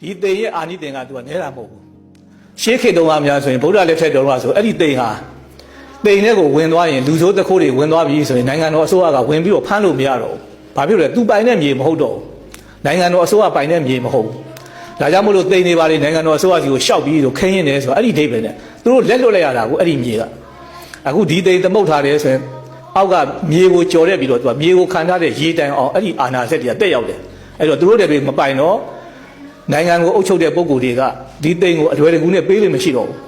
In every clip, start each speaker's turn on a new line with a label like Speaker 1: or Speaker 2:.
Speaker 1: ဒီသိမ်ရဲ့အာနိသင်ကသူကနဲတာမဟုတ်ဘူးရှေးခေတ်တုန်းကများဆိုရင်ဗုဒ္ဓလက်ထက်တုန်းကဆိုအဲ့ဒီသိမ်ဟာသိမ်တဲ့ကိုဝင်သွားရင်လူဆိုးတစ်ခိုးတွေဝင်သွားပြီဆိုရင်နိုင်ငံတော်အစိုးရကဝင်ပြီးတော့ဖမ်းလို့မရတော့ဘူးဘာဖြစ်လဲသူပိုင်တဲ့မြေမဟုတ်တော့ဘူးနိုင်ငံတော်အစိုးရပိုင်တဲ့မြေမဟုတ်ဘူးဒါကြောင့်မလို့သိမ်နေပါလေနိုင်ငံတော်အစိုးရစီကိုရှောက်ပြီးတော့ခင်းရင်တယ်ဆိုတော့အဲ့ဒီဒိဗ္ဗေနဲ့သူတို့လက်လွတ်လိုက်ရတာကိုအဲ့ဒီမြေကအခုဒီသိမ်သမုတ်ထားတယ်ဆိုရင်အောက်ကမြေကိုကြော်ရက်ပြီးတော့သူကမြေကိုခံထားတဲ့ရေတိုင်အောင်အဲ့ဒီအာနာစက်တွေကတက်ရောက်တယ် အဲ့တော့သူတို့တွေမပိုင်တော့နိုင်ငံကိုအုပ်ချုပ်တဲ့ပုဂ္ဂိုလ်တွေကဒီသိန်းကိုအလွယ်တကူနဲ့ပေးလို့မရှိတော့ဘူး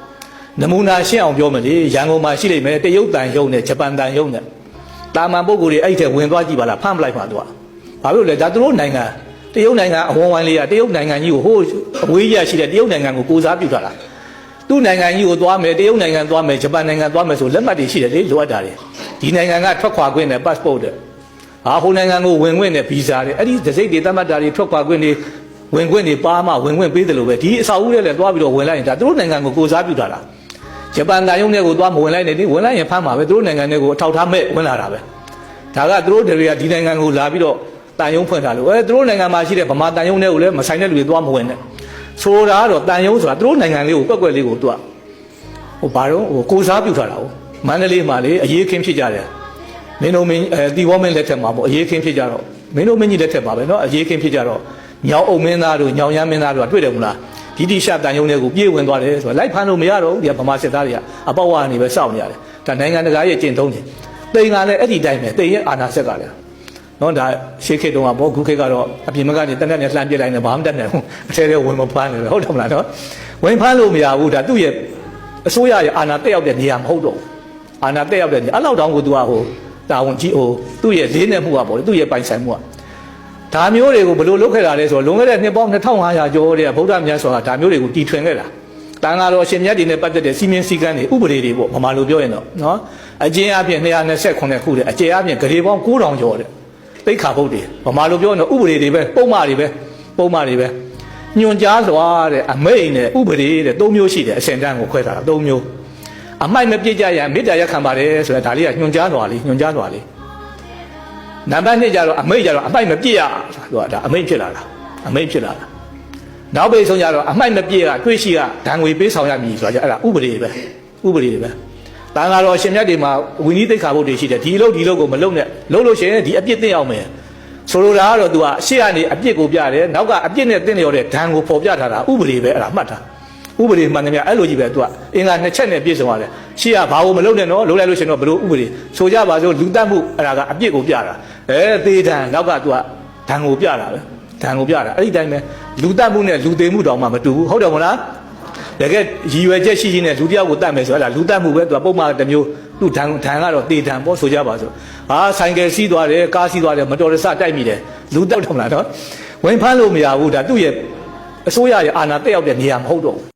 Speaker 1: နမူနာရှင်းအောင်ပြောမယ်လေရန်ကုန်မှာရှိလိမ့်မယ်တရုတ်တန်ရုံနဲ့ဂျပန်တန်ရုံနဲ့တာမန်ပုဂ္ဂိုလ်တွေအဲ့ဒီထဲဝင်သွားကြည့်ပါလားဖမ်းပလိုက်ပါတော့ဘာလို့လဲဒါသူတို့နိုင်ငံတရုတ်နိုင်ငံအဝန်းဝိုင်းလေးကတရုတ်နိုင်ငံကြီးကိုဟိုးအဝေးကြီးရှိတဲ့တရုတ်နိုင်ငံကိုကိုစားပြုထားတာသူ့နိုင်ငံကြီးကိုသွားမယ်တရုတ်နိုင်ငံသွားမယ်ဂျပန်နိုင်ငံသွားမယ်ဆိုလက်မှတ်တွေရှိတယ်လေလိုအပ်တာတွေဒီနိုင်ငံကထွက်ခွာခွင့်နဲ့ passport တဲ့ ဟာဟိုနိုင်ငံကိုဝင်ခွင့်နဲ့ဗီဇာတွေအဲ့ဒီဒစိတ်တွေသတ်မှတ်တာတွေထွက်ခွာခွင့်တွေဝင်ခွင့်တွေပါမှဝင်ခွင့်ပေးတယ်လို့ပဲဒီအစာအုပ်တွေလည်းသွားပြီးတော့ဝင်လိုက်ရင်ဒါသူတို့နိုင်ငံကိုကိုစားပြုတာလားဂျပန်တန်ယုံတွေကိုသွားမဝင်လိုက်နဲ့ဒီဝင်လိုက်ရင်ဖမ်းမှာပဲသူတို့နိုင်ငံတွေကိုအထောက်ထားမဲ့ဝင်လာတာပဲဒါကသူတို့တွေကဒီနိုင်ငံကိုလာပြီးတော့တန်ယုံဖွင့်ထားလို့အဲသူတို့နိုင်ငံမှာရှိတဲ့ဗမာတန်ယုံတွေကိုလည်းမဆိုင်တဲ့လူတွေသွားမဝင်နဲ့ဆိုတာကတော့တန်ယုံဆိုတာသူတို့နိုင်ငံလေးကိုကွက်ကွက်လေးကိုသူကဟိုဘာတော့ဟိုကိုစားပြုထားတာဟုတ်မန္တလေးမှာလေအရေးခင်းဖြစ်ကြတယ် မင်းတို့မင်းအဲတီဝေါမင်းလက်ထက်မှာပေါ့အရေးခင်းဖြစ်ကြတော့မင်းတို့မင်းကြီးလက်ထက်ပါပဲเนาะအရေးခင်းဖြစ်ကြတော့ညောင်အုံမင်းသားတို့ညောင်ရမ်းမင်းသားတို့ကတွေ့တယ်မလားဒီတိရှတန်ယုံတွေကိုပြေးဝင်သွားတယ်ဆိုတော့လိုက်ဖမ်းလို့မရတော့ဘူးဒီကဗမာစစ်သားတွေကအပေါက်ဝါနေပဲစောင့်နေရတယ်ဒါနိုင်ငံတကာရဲ့ကျင့်သုံးတယ်တိန်ကလည်းအဲ့ဒီတိုင်းပဲတိန်ရဲ့အာဏာဆက်ကလည်းနော်ဒါရှေးခေတ်တုန်းကဘောခုခေတ်ကတော့အပြင်ဘက်ကနေတက်တက်နဲ့လှမ်းပြစ်လိုက်နေဘာမှတက်နေဘူးအထဲထဲဝင်မဖမ်းနေပဲဟုတ်တယ်မလားနော်ဝင်ဖမ်းလို့မရဘူးဒါသူ့ရဲ့အစိုးရရဲ့အာဏာတက်ရောက်တဲ့နေရာမဟုတ်တော့ဘူးအာဏာတက်ရောက်တဲ့နေရာအဲ့လောက်တောင်ကိုသူကဟို တာဝန်ကြီးဟိုသူ့ရဲ့လေးနဲ့မှုကပေါ့လေသူ့ရဲ့ပိုင်ဆိုင်မှုကဒါမျိုးတွေကိုဘယ်လိုလုပ်ခဲ့တာလဲဆိုတော့လွန်ခဲ့တဲ့နှစ်ပေါင်း2500ကျော်တဲ့ဗုဒ္ဓမြတ်စွာကဒါမျိုးတွေကိုတီထွင်ခဲ့တာတန်ဃာတော်အရှင်မြတ်တွေနဲ့ပတ်သက်တဲ့စီမင်းစည်းကမ်းတွေဥပဒေတွေပေါ့ဗမာလိုပြောရင်တော့နော်အကျဉ်းအပြင်229ခုတဲ့အကျဉ်းအပြင်ဂရေပေါင်း9000ကျော်တဲ့သိက္ခာပုဒ်တွေဗမာလိုပြောရင်တော့ဥပဒေတွေပဲပုံမှန်တွေပဲပုံမှန်တွေပဲညွန်ကြားစွာတဲ့အမိတ်နဲ့ဥပဒေတဲ့၃မျိုးရှိတယ်အရှင်တန်းကိုခွဲထားတာ၃မျိုး အမိုက်မပြစ်ကြရန်မေတ္တာရက်ခံပါတယ်ဆိုတာဒါလေးကညွန်ကြားစွာလေးညွန်ကြားစွာလေးနံပါတ်2ကျတော့အမိတ်ကျတော့အမိုက်မပြည့်ရသူကဒါအမိတ်ဖြစ်လာတာအမိတ်ဖြစ်လာတာနောက်ပိတ်ဆုံးကျတော့အမိုက်မပြည့်ကတွေးရှိကဒဏ်ငွေပေးဆောင်ရမည်ဆိုတာကျအဲ့ဒါဥပဒေပဲဥပဒေတွေပဲတန်ဃာတော်အရှင်မြတ်တွေမှာဝိနည်းသိက္ခာပုဒ်တွေရှိတယ်ဒီအလုပ်ဒီအလုပ်ကိုမလုပ်နဲ့လုပ်လို့ရှိရင်ဒီအပြစ်သိအောင်မယ်ဆိုလိုတာကတော့ तू ကရှေ့ကနေအပြစ်ကိုပြတယ်နောက်ကအပြစ်နဲ့တင်းလျော်တဲ့ဒဏ်ကိုပေါ်ပြထားတာဥပဒေပဲအဲ့ဒါမှတ်တာ ဥပဒေမှန်သမျှအဲ့လိုကြီးပဲသူကအင်္ဂါနှစ်ချက်နဲ့ပြည့်စုံရတယ်ရှေ့ကဘာလို့မလုပ်နဲ့နော်လုံးလိုက်လို့ရှင်တော့ဘလို့ဥပဒေဆိုကြပါစို့လူတတ်မှုအဲ့ဒါကအပြစ်ကိုပြတာအဲသေးဒဏ်နောက်ကသူကဒဏ်ကိုပြတာပဲဒဏ်ကိုပြတာအဲ့ဒီတိုင်းပဲလူတတ်မှုနဲ့လူသိမှုတောင်မှမတူဘူးဟုတ်တယ်မလားတကယ်ရည်ရွယ်ချက်ရှိချင်းနဲ့လူတယောက်ကိုတတ်မယ်ဆိုတော့အဲ့ဒါလူတတ်မှုပဲသူကပုံမှန်တစ်မျိုးသူ့ဒဏ်ဒဏ်ကတော့တေဒဏ်ပေါ့ဆိုကြပါစို့ဟာဆိုင်ကယ်စီးသွားတယ်ကားစီးသွားတယ်မတော်တဆတိုက်မိတယ်လူတောက်တယ်မလားနော်ဝင်ဖမ်းလို့မရဘူးဒါသူ့ရဲ့အစိုးရရဲ့အာဏာတက်ရောက်တဲ့နေရာမဟုတ်တော့ဘူး